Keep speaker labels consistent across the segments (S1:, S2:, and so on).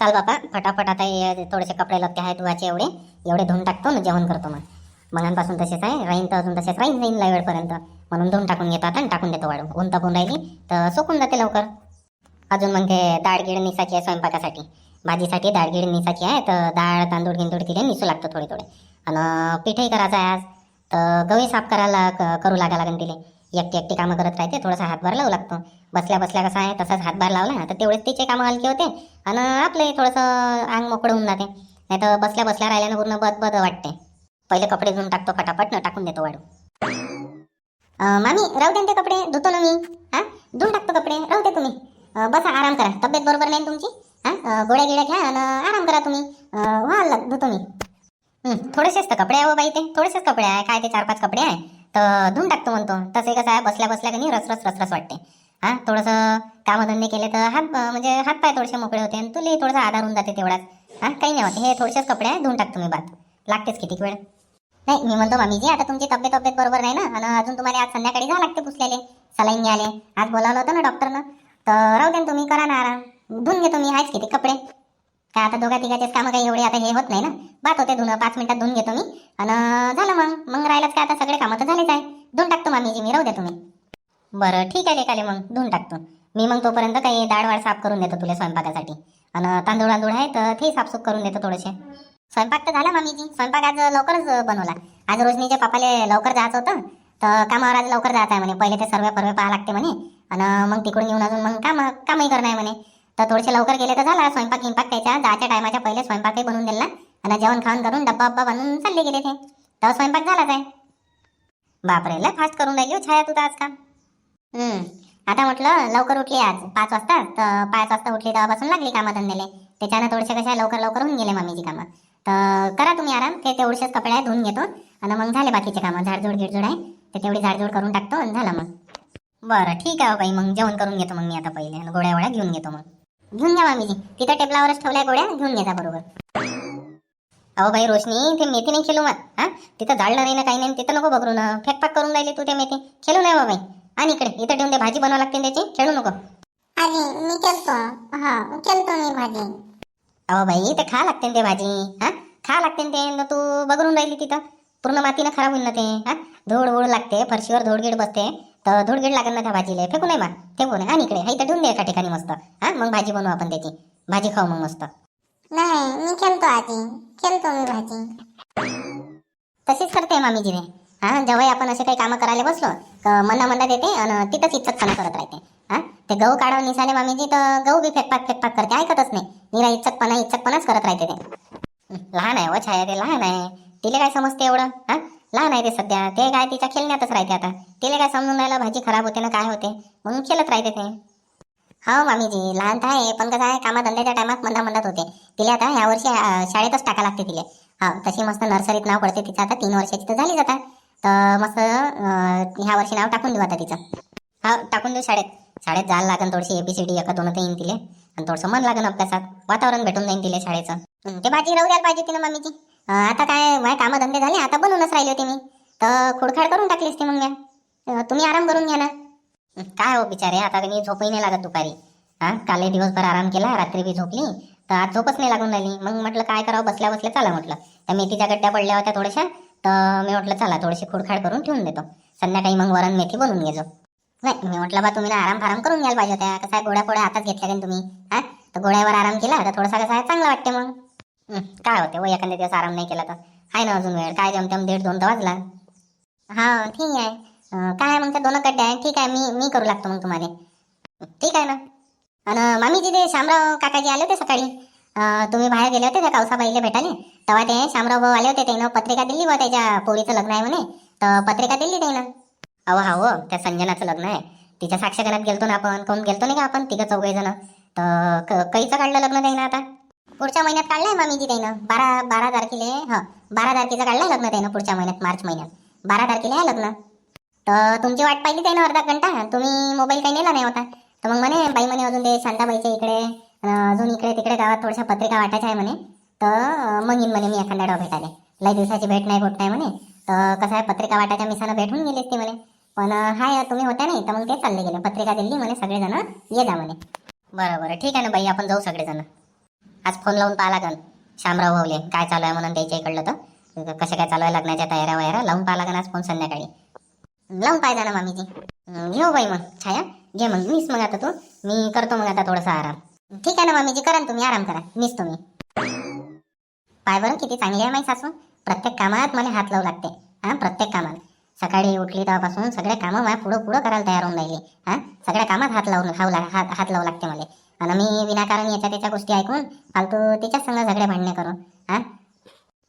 S1: चाल बापा फटाफट आता हे थोडेसे कपडे लत्ते आहेत धुवाचे एवढे. एवढे धुवून टाकतो ना जेवण करतो मग. मगांपासून तसेच आहे. राहीन तर अजून तसेच राहीन. राहीन लय वेळपर्यंत. म्हणून धुवून टाकून घेतो आता आणि टाकून देतो वाढून ऊन तापून राहिली तर सुकून जाते लवकर. अजून मग ते डाळ निसाची आहे स्वयंपाकासाठी. भाजीसाठी डाळ निसाची आहे तर डाळ तांदूळ गिंदूळ तिथे निसू लागतं थोडे थोडे. आणि पिठही करायचं आहे आज. तर गहू साफ करायला करू लागा लागेल तिले. एकटी एकटी कामं करत राहते थोडासा हातभार लावू लागतो. बसल्या बसल्या कसं आहे तसाच हातभार लावला तर तेवढेच तिचे कामं हलके होते आणि आपले थोडंसं अंग मोकळं होऊन जाते. नाही तर बसल्या बसल्या राहिल्यानं पूर्ण बद बद वाटते. पहिले कपडे धुवून टाकतो फटाफट न टाकून देतो वाढू मामी राहू दे ते कपडे. धुतो ना मी. हा? धुवून टाकतो कपडे. राहू दे तुम्ही. बसा आराम करा. तब्येत बरोबर नाही तुमची? हा? गोळ्या गिळ्या घ्या आणि आराम करा तुम्ही. व्हाल धुतो मी. थोडेसेच तर कपडे आहे हो बाई ते. थोडेसेच कपडे आहे. काय ते चार पाच कपडे आहे. तर धुवून टाकतो म्हणतो. तसे कसं आहे बसल्या बसल्या कधी रस रस वाटते. हां थोडंसं कामधंदे केले तर हात म्हणजे हात पाय थोडेसे मोकळे होते आणि तुला थोडासा आधार होऊन जाते तेवढाच हां काही नाही होते. हे थोडेसेच कपडे आहे धुवून टाकतो मी बात. लागतेच किती वेळ. नाही मी म्हणतो मामीजी आता तुमची तब्येत तब्येत बरोबर नाही ना? आणि अजून तुम्हाला आज संध्याकाळी जा लागते पुसलेले. सलाईन घ्याले आज बोलावलं होतं ना डॉक्टरनं तर राहू द्या ना तुम्ही करा ना आराम. धुवून घेतो मी आहेच किती कपडे. का आता दोघा तिघाचेच कामं काही एवढे आता हे होत नाही ना? बात होते धुणं पाच मिनिटात धुवून घेतो मी. आणि झालं मग. मग राहिलंच काय आता? सगळे कामं तर झालेच आहे. धुवून टाकतो मामीजी मी राहू द्या तुम्ही. बरं ठीक आहे लेकाले मग. धुवून टाकतो. मी मग तोपर्यंत काही डाळवाळ साफ करून देतो तुला स्वयंपाकासाठी. आणि तांदूळ तांदूळ आहे तर ते साफसूफ करून देतो थोडेसे. स्वयंपाक तर झाला मामीजी. स्वयंपाक आज लवकरच बनवला. आज रोशनीच्या पापाले लवकर जायचं होतं. तर कामावर आज लवकर जायचं आहे म्हणे. पहिले ते सर्व पर्वे पाहा लागते म्हणे. आणि मग तिकडून येऊन अजून मग काम कामही करणं आहे म्हणे. तर थोडेसे लवकर गेले तर झाला. स्वयंपाक गिंपाक त्याच्या जायच्या टायमाच्या पहिले स्वयंपाकही बनवून दिला आणि जेवण खाऊन करून डब्बा अब्बा बनवून चालले गेले ते. तर स्वयंपाक झालाच आहे. बापरे लय फास्ट करून राहिली हो छाया तू आज का? हम्म. आता म्हटलं लवकर उठली आज. पाच वाजता. तर पाच वाजता उठली तेव्हापासून लागली कामं धंदेले त्याच्यानं थोडेसे कशा लवकर लवकर होऊन गेले मम्मीची कामं. तर करा तुम्ही आराम. ते तेवढेच कपडे आहे धुवून घेतो. आणि मग झाले बाकीचे कामं. झाडझूड गिडझूड आहे. ते तेवढी झाडझूड करून टाकतो आणि झालं मग. बरं ठीक आहे हो बाई. मग जेवण करून घेतो मग मी आता पहिले. आणि गोळ्या वळ्या घेऊन घेतो मग. घेऊन घ्या मामीजी. तिथं टेबलावरच ठेवल्या गोळ्या घेऊन घेता बरोबर. अहो बाई रोशनी ते मेथी नाही खेळू मग हा? तिथं जाळलं नाही ना काही नाही तिथं नको बघरू ना. फेकपाक करून राहिली तू ते मेथी. खेळू नाही बाई. आणि इकडे इथं ठेवून दे भाजी बनवा लागते त्याची. खेळू नको.
S2: मी केलतो हा केलतो मी भाजी.
S1: अहो बाई ते खा लागते ते भाजी हा? खा लागते ना ते तू बघून राहिली तिथं. पूर्ण मातीनं खराब होईल ना ते हा? धूळ उळ लागते फरशीवर धूळगीड बसते. तर धूळगीड लागेल ना त्या भाजीला. फेकू नाही मा फेकू नाही आणि इकडे. हा इथं ठेवून दे एका ठिकाणी मस्त. हा मग भाजी बनवू आपण त्याची. भाजी खाऊ मग मस्त.
S2: नाही मी केलतो आजी केलतो मी भाजी.
S1: तशीच करते मामीजी रे हा जेव्हा आपण असे काही कामं करायला बसलो तर मना मना देते आणि तिथंच इच्छतपणा करत राहते. हा ते गहू काढावं निसाले मामीजी तर गहू बी फेकपाक फेकपाक करते. ऐकतच नाही. निरा इच्छतपणा इच्छतपणाच करत राहते ते. लहान आहे व छाया ते लहान आहे. तिला काय समजते एवढं? हा? लहान आहे ते सध्या. ते काय तिच्या खेळण्यातच राहते आता. तिला काय समजून राहिलं भाजी खराब होते ना काय होते? म्हणून खेळत राहते ते. हो मामीजी लहान तर आहे पण कसं आहे कामाधंद्याच्या टायमात मंदा मंदात होते. तिला आता ह्या वर्षी शाळेतच टाका लागते तिला. हा हो, तशी मस्त नर्सरीत नाव पडते तिचं. आता तीन वर्षाची तर झालीच आता. तर मस्त ह्या वर्षी नाव टाकून देऊ आता तिचं. हा टाकून देऊ शाळेत. शाळेत जायला लागेल थोडीशी एबीसीडी एका दोन येईन तिले. आणि थोडंसं मन लागेल अभ्यासात वातावरण भेटून जाईन तिले शाळेचं. ते भाजी राहू द्यायला पाहिजे तिनं मामीची आता काय माझे कामधंदे झाले आता बनवूनच राहिले होते मी. तर खोडखाड करून टाकलीस ती मग म्या तुम्ही आराम करून घ्या ना. काय हो बिचारे आता मी झोपही नाही लागत दुपारी. हा कालही दिवसभर आराम केला रात्री बी झोपली तर आज झोपच नाही लागून राहिली. मग म्हटलं काय करावं बसल्या बसल्या चला म्हटलं. त्या मेथीच्या गड्ड्या पडल्या होत्या थोड्याशा तर मी म्हटलं चला थोडीशी खुडखाड करून ठेवून देतो. संध्याकाळी मग वरण मेथी बनवून घेजो. नाही मी म्हटलं बा तुम्ही आराम फाराम करून घ्यायला पाहिजे होत्या. कसं आहे गोळ्या पोळ्या आताच घेतल्या का तुम्ही. हा तर गोळ्यावर आराम केला तर थोडासा कसं आहे चांगला वाटते मग. काय होते व एखाद्या दिवस आराम नाही केला तर? आहे ना अजून वेळ काय जमतेम दीड दोन तर वाजला. हा ठीक आहे. काय आहे मग त्या दोन गड्ड्या आहे ठीक आहे मी मी करू लागतो मग तुम्हाला. ठीक आहे ना? आणि मामी तिथे शामराव काकाजी आले होते सकाळी तुम्ही बाहेर गेले होते त्या कावसाबाईला भेटाले तेव्हा ते शामराव भाऊ आले होते त्यानं पत्रिका दिली व त्याच्या पोळीचं लग्न आहे म्हणे. तर पत्रिका दिली त्यानं. अहो हा हो त्या संजनाचं लग्न आहे. तिच्या साक्षगणात गेलतो ना आपण कोण गेलतो नाही का आपण? तिघं चौघे जण तर कैचं काढलं लग्न त्यानं आता? पुढच्या महिन्यात काढलंय मामीजी त्यानं बारा बारा तारखेला हा बारा तारखेचं काढलंय लग्न त्यानं पुढच्या महिन्यात मार्च महिन्यात. बारा तारखेला आहे लग्न. तर तुमची वाट पाहिली त्यानं अर्धा घंटा? तुम्ही मोबाईल काही नेला नाही होता. तर मग म्हणे बाई म्हणे अजून ते शांताबाईच्या इकडे अजून इकडे तिकडे गावात थोड्याशा पत्रिका वाटायच्या आहे म्हणे. तर मग येईन म्हणे मी एखाद्या डाव भेटायला. लई दिवसाची भेट नाही होत नाही म्हणे. तर कसं आहे पत्रिका वाटायच्या मिसानं भेटून गेली असती म्हणे. पण हाय तुम्ही होत्या नाही तर मग ते चालले गेले. पत्रिका दिली म्हणे सगळेजण ये जा म्हणे. बरं बरं ठीक आहे ना बाई आपण जाऊ सगळेजण. आज फोन लावून पाहा लागन. शामराव भाऊले काय चालू आहे म्हणून त्याच्या इकडलं तर? कसं काय चालू आहे लग्नाच्या तयाऱ्या वगैरे? लावून पाहा लागन आज फोन संध्याकाळी. लावून पाहिजे ना मामीजी. घेऊ हो बाई मग छाया. घे मग मीच मग आता तू. मी करतो मग आता थोडासा आराम. ठीक आहे ना मामीजी करा ना तुम्ही आराम करा. मीच तुम्ही. पाय बरं किती चांगली आहे माही सासू. प्रत्येक कामात मला हात लावू लागते. हा प्रत्येक कामात. सकाळी उठली तेव्हापासून सगळे कामं मला पुढं पुढं करायला तयार होऊन राहिली. हा सगळ्या कामात हात लावून हाव लाग हात हात लावू लागते मला. आणि मी विनाकारण याच्या त्याच्या गोष्टी ऐकून फालतू तिच्याच संग झगडे भांडणे करू हा?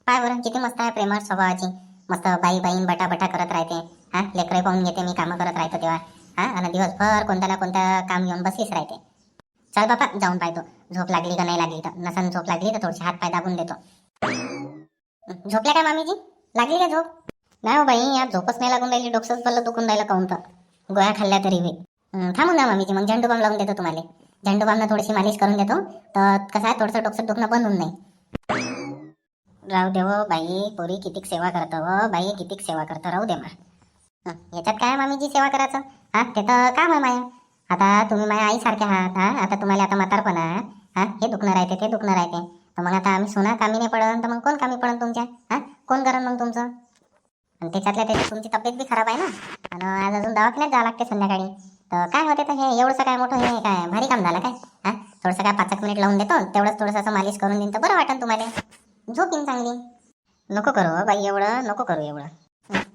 S1: पाय बरं किती मस्त आहे प्रेमळ स्वभावाची. मस्त बाई बाईन बटा बटा करत राहते हा? लेकरे पाहून घेते मी कामं करत राहतो तेव्हा हा? आणि दिवसभर कोणत्या ना कोणत्या काम येऊन बसलीच राहते. चल बापा जाऊन पाहतो. झोप लागली का नाही लागली तर? नसन झोप लागली तर थोडीशी हात पाय दाबून देतो. झोपल्या काय मामीजी? लागली का झोप? नाही हो बाई आज झोपच नाही लागून राहिली डोक्सच बल्ल दुखून राहिलं काऊन तर. गोळ्या खाल्ल्या तरी बी. थांबू थांबून द्या मामीजी मग झेंडू बाम लावून देतो तुम्हाला. झेंडू बामनं थोडीशी मालिश करून देतो. तर कसं आहे थोडंसं डोकसं दुखणं बंद होऊन नाही राहू दे हो, बाई पोरी कितीक सेवा करतं व बाई कितीक सेवा करतं राहू दे मग. याच्यात काय मामीची सेवा करायचं? हा ते तर काम आहे माया. आता तुम्ही माझ्या आईसारखे आहात हा आता तुम्हाला आता म्हातारपणा आहे. हा. हे दुखणं राहते ते दुखणं राहते. तर मग आता आम्ही सोना कामी नाही पडन तर मग कोण कामी पडन तुमच्या? हा कोण करण मग तुमचं? आणि त्याच्यातल्या त्याच्यात तुमची तब्येत बी खराब आहे ना? आणि आज अजून दवाखान्यात जावं लागते संध्याकाळी. तर काय होते तर हे एवढंसं काय मोठं हे काय? काम झालं काय? हा? थोडंसं काय पाच एक मिनिट लावून देतो तेवढंच थोडंसं असं मालिश करून देईन तर बरं वाटेल तुम्हाला. झोपीन चांगली. नको करू हो बाई एवढं नको करू एवढं.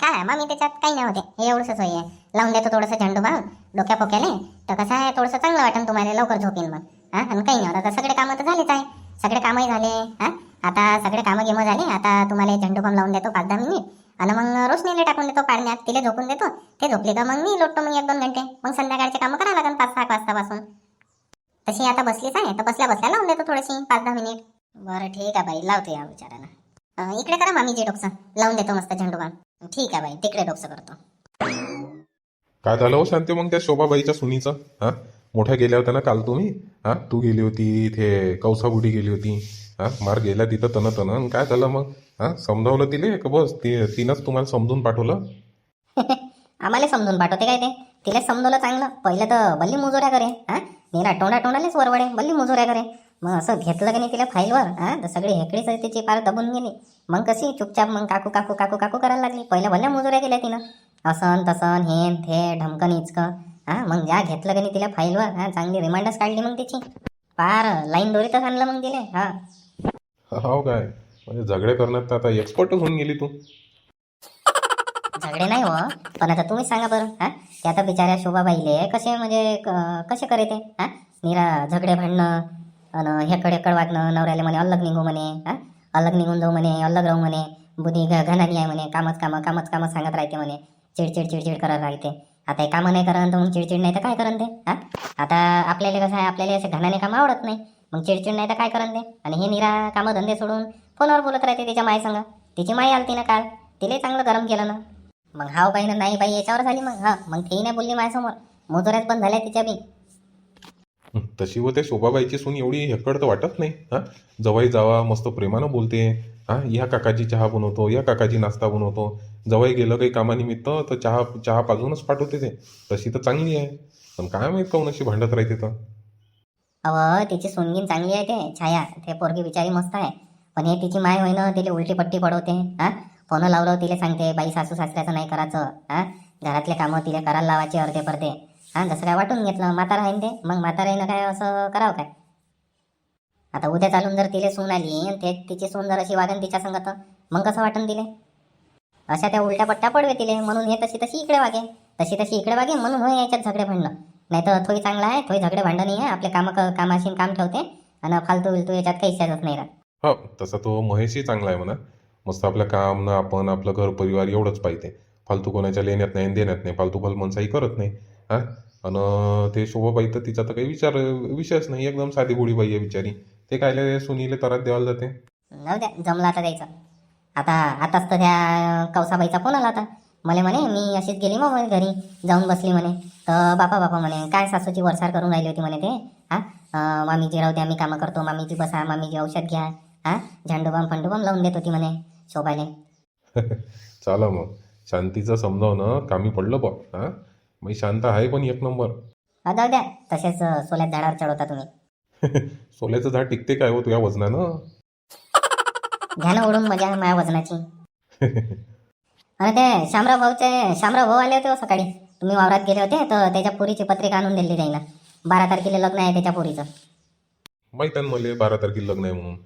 S1: काय मग मी त्याच्यात काही नाही होते हे एवढंच आहे लावून देतो थोडंसं झेंडू बाम डोक्या पोक्याने तर कसं आहे थोडंसं चांगलं वाटेल तुम्हाला लवकर झोपीन मग. हा? आणि काही नाही होत सगळे कामं तर झालेच आहे. सगळे कामही झाले हा? आता सगळे कामं गेमं झाले आता तुम्हाला झेंडू बाम लावून देतो पाच दहा मिनिट. आणि मग रोशनीला टाकून देतो पाळण्यात तिला झोपून देतो. ते झोपले का मग मी लोटतो मग एक दोन घंटे. मग संध्याकाळचे कामं करावं लागेल पाच सहा वाजतापासून. तशी आता बसलीच आहे. तर बसल्या बसल्या लावून देतो थोडीशी पाच दहा मिनिट. बरं ठीक आहे बाई. लावतो या विचारानं अं, इकडे करा मामी जे डोकसं. लावून देतो मस्त झेंडू बाम ठीक आहे बाई तिकडे डोकसं करतो.
S3: काय झालं हो शांती? मग त्या शोभाबाईच्या सुनीचं? हा? मोठ्या गेल्या होत्या ना काल तुम्ही? हा? तू गेली होती इथे कौसाबुडी गेली होती. हा? मार गेल्या तिथं तन तन काय झालं मग? हा? समजावलं तिले? का बस ती तिनंच तुम्हाला समजून पाठवलं?
S1: आम्हाला समजून पाठवते काय ते? तिला समजवलं चांगलं. पहिलं तर बल्ली मुजोऱ्या करे हा? निरा तोंडा तोंडालेच वरवडे बल्ली मुजोऱ्या करे मग असं घेतलं की नाही तिला फाईलवर हा? तर सगळी हेकडीच तिची पार दबून गेली. मग कशी? चुपचाप मग काकू काकू काकू काकू करायला लागली. पहिल्या भल्या मुजोऱ्या केल्या तिनं. असन तसन हेन थे ढमकन इचकं. हा मग ज्या घेतलं की नाही तिला फाईलवर हा चांगली रिमांडच काढली मग तिची. पार लाईन दोरीतच आणलं मग तिले हा.
S3: हो काय? म्हणजे झगडे करण्यात तर आता एक्सपर्टच होऊन गेली तू.
S1: झगडे नाही हो. पण आता तुम्ही सांगा बरं हा? ते आता बिचाऱ्या शोभाबाईले कसे म्हणजे कसे करे ते हा? निरा झगडे भांडणं अन हेकडे कड वागणं नवऱ्याला म्हणे अलग निघू म्हणे हा? अलग निघून जाऊ म्हणे अलग राहू म्हणे बुद्धी घ- आहे म्हणे कामच कामं कामच कामं सांगत राहते म्हणे चिडचिड चिडचिड करत राहते आता हे कामं नाही करत तर मग चिडचिड नाही तर काय करन ते हा? आता आपल्याला कसं आहे आपल्याला असे घणाने कामं आवडत नाही मग चिडचिड नाही तर काय करन ते? आणि हे निरा कामं धंदे सोडून फोनवर बोलत राहते तिच्या माय संग तिची माई आलती ना काल तिला चांगलं गरम केलं ना. मग हाव बाई ना नाही बाई याच्यावर झाली मग. हा मग तेही नाही बोलली माझ्यासमोर. मुजोऱ्यात पण झाल्या तिच्या बी.
S3: तशी व त्या शोभाबाईची सून एवढी हेकड तर वाटत नाही. हा जवाई जावा मस्त प्रेमानं बोलते. हा या काकाची चहा बनवतो या काकाची नाश्ता बनवतो. जवाई गेलं काही कामानिमित्त तर चहा चहा पाजूनच पाठवते ते. तशी तर चांगली आहे. पण काय माहीत काऊन अशी भांडत राहते तर?
S1: अव तिची सुनगीन चांगली आहे ते. छाया ते पोरगी बिचारी मस्त आहे. पण हे तिची माय होईन तिला उलटी पट्टी पडवते. हा फोन लावलं तिला सांगते बाई सासू सासऱ्याचं नाही करायचं हा? घरातले कामं तिला करायला लावायचे अर्धे पडते. हा जसं काय वाटून घेतलं म्हातारा आहे ते मग म्हाताराईनं काय असं करावं काय? आता उद्या चालून जर तिला सून आली ते तिची सून जर अशी वागन तिच्या संगत मग कसं वाटून तिले? अशा त्या उलट्या पट्ट्या पडवे तिले म्हणून हे तशी तशी इकडे वागे तशी तशी इकडे वागे म्हणून होय याच्यात झगडे भांडणं. नाही तर थोडी चांगला आहे थोडी झगडे भांडण नाही आहे आपले काम कामाशी काम ठेवते आणि फालतू विलतू याच्यात काही शाजत नाही राहत.
S3: हो तसा तो महेशही चांगला आहे म्हणा. मस्त आपलं काम ना आपण आपलं घर परिवार एवढंच पाहिजे. फालतू कोणाच्या लेण्यात नाही देण्यात नाही फालतू फलमनसाही करत नाही. हा? आणि ते शोभाबाई तर तिचा तर काही विचार विषयच नाही. एकदम साधी गोडी बाई आहे बिचारी. ते कायले सुनीले तरात द्यायला जाते.
S1: जाऊ द्या जमला आता द्यायचा आता आताच तर त्या कौसाबाईचा फोन आला आता मला म्हणे मी अशीच गेली मग म्हणे घरी जाऊन बसली म्हणे. तर बापा बापा म्हणे काय सासूची वरसार करून राहिली होती म्हणे ते? हा? अं, मामीजी राहू द्या मी कामं करतो. मामीजी बसा मामीजी औषध घ्या. हा? झांडूबाम फंडूबाम लावून देत होती म्हणे. शोभाले
S3: चाला मग. शांतीचं समजावणं कामी पडलं बा. हा? मग शांत आहे पण एक नंबर.
S1: जाऊ द्या. तसेच सोल्यात झाडावर चढवता तुम्ही.
S3: सोल्याचं झाड टिकते काय हो तुझ्या वजनानं?
S1: घ्या ना ओढून मजा माझ्या वजनाची. आणि ते शामराव भाऊचे शामराव भाऊ आले होते हो सकाळी. तुम्ही वावरात गेले होते तर त्याच्या पोरीची पत्रिका आणून दिली त्याला बारा तारखेला लग्न आहे त्याच्या पोरीचं.
S3: माहीत आहे मला बारा तारखेला लग्न आहे म्हणून.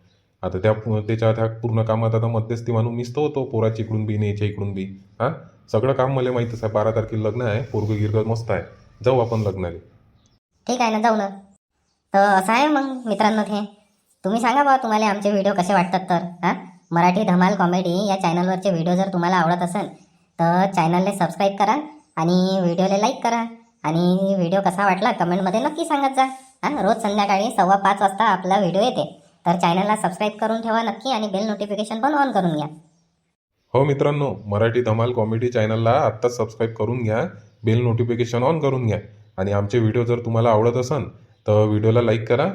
S3: आता त्या पु- त्याच्या त्या पूर्ण कामात आता मध्यस्थी मानून मीच तो होतो. पोराची इकडून बी न्यायच्या इकडून बी. हां? सगळं काम मला माहीतच आहे. बारा तारखेला लग्न आहे. पोरगं गिरगं मस्त आहे. जाऊ आपण लग्नाला.
S1: ठीक आहे ना जाऊ ना. तर असं आहे मग मित्रांनो ते तुम्ही सांगा बा तुम्हाला आमचे व्हिडिओ कसे वाटतात तर? हां? मराठी धमाल कॉमेडी या चॅनलवरचे व्हिडिओ जर तुम्हाला आवडत असेल तर चॅनलने सबस्क्राईब करा आणि व्हिडिओला लाईक करा. आणि व्हिडिओ कसा वाटला कमेंटमध्ये नक्की सांगत जा. हां? रोज संध्याकाळी सव्वा पाच वाजता आपला व्हिडिओ येते. तर चॅनलला सबस्क्राईब करून ठेवा नक्की आणि बेल नोटिफिकेशन पण ऑन करून घ्या.
S3: हो मित्रांनो मराठी धमाल कॉमेडी चॅनलला आत्ताच सबस्क्राईब करून घ्या बेल नोटिफिकेशन ऑन करून घ्या. आणि आमचे व्हिडिओ जर तुम्हाला आवडत असन तर व्हिडिओला लाईक करा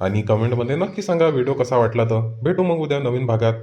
S3: आणि कमेंटमध्ये नक्की सांगा व्हिडिओ कसा वाटला तर. भेटू मग उद्या नवीन भागात.